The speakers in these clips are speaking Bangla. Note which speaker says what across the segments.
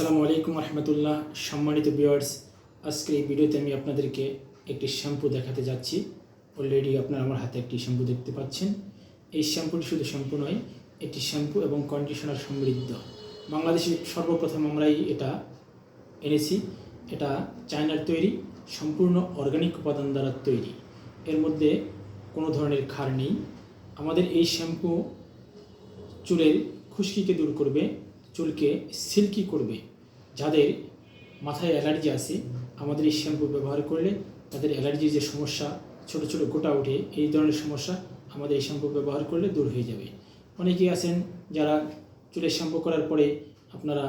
Speaker 1: আসসালামু আলাইকুম রহমতুল্লাহ। সম্মানিত ভিউয়ার্স আজকে এই ভিডিওতে আমি আপনাদেরকে একটি শ্যাম্পু দেখাতে যাচ্ছি। অলরেডি আপনারা আমার হাতে একটি শ্যাম্পু দেখতে পাচ্ছেন। এই শ্যাম্পুটি শুধু শ্যাম্পু নয়, এটি শ্যাম্পু এবং কন্ডিশনার সমৃদ্ধ। বাংলাদেশে সর্বপ্রথম আমরাই এটা এনেছি। এটা চায়নার তৈরি, সম্পূর্ণ অর্গানিক উপাদান দ্বারা তৈরি। এর মধ্যে কোনো ধরনের ক্ষার নেই। আমাদের এই শ্যাম্পু চুলের খুশকিকে দূর করবে। চুলকে সিল্কি করবে। যাদের মাথায় অ্যালার্জি আছে, আমাদের এই শ্যাম্পু ব্যবহার করলে তাদের অ্যালার্জির যে সমস্যা, ছোট ছোট গোটা ওঠে এই ধরনের সমস্যা আমাদের এই শ্যাম্পু ব্যবহার করলে দূর হয়ে যাবে। অনেকেই আছেন যারা চুলের শ্যাম্পু করার পরে আপনারা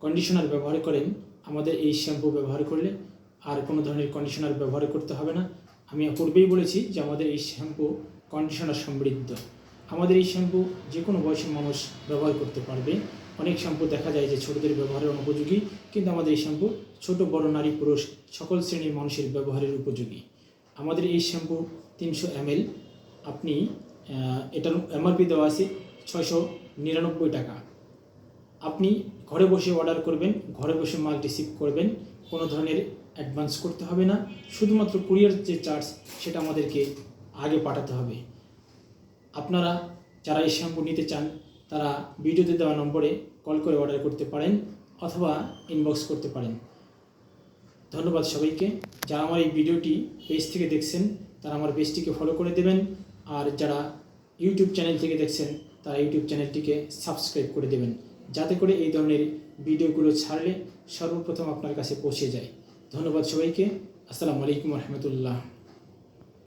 Speaker 1: কন্ডিশনার ব্যবহার করেন, আমাদের এই শ্যাম্পু ব্যবহার করলে আর কোনো ধরনের কন্ডিশনার ব্যবহার করতে হবে না। আমি পূর্বেই বলেছি যে আমাদের এই শ্যাম্পু কন্ডিশনার সমৃদ্ধ। আমাদের এই শ্যাম্পু যে কোনো বয়সের মানুষ ব্যবহার করতে পারবে। অনেক শ্যাম্পু দেখা যায় যে ছোটদের ব্যবহারের অনুপযোগী, কিন্তু আমাদের এই শ্যাম্পু ছোট, বড়, নারী, পুরুষ, সকল শ্রেণির মানুষের ব্যবহারের উপযোগী। আমাদের এই শ্যাম্পু তিনশো এমএল, আপনি এটার এমআরপি দেওয়া আছে ছয়শো নিরানব্বই টাকা। আপনি ঘরে বসে অর্ডার করবেন, ঘরে বসে মাল রিসিভ করবেন, কোনো ধরনের অ্যাডভান্স করতে হবে না, শুধুমাত্র কুরিয়ার যে চার্জ সেটা আমাদেরকে আগে পাঠাতে হবে। আপনারা যারা এই শ্যাম্পু নিতে চান তারা ভিডিওতে দেওয়া নম্বরে কল করে অর্ডার করতে পারেন অথবা ইনবক্স করতে পারেন। ধন্যবাদ সবাইকে। যারা আমার এই ভিডিওটি পেজ থেকে দেখছেন, তারা আমার পেজটিকে ফলো করে দেবেন। আর যারা ইউটিউব চ্যানেল থেকে দেখছেন, তারা ইউটিউব চ্যানেলটিকে সাবস্ক্রাইব করে দেবেন। যাতে করে এই ধরনের ভিডিওগুলো ছাড়লে সর্বপ্রথম আপনার কাছে পৌঁছে যায়। ধন্যবাদ সবাইকে। আসসালামু আলাইকুম রহমতুল্লাহ।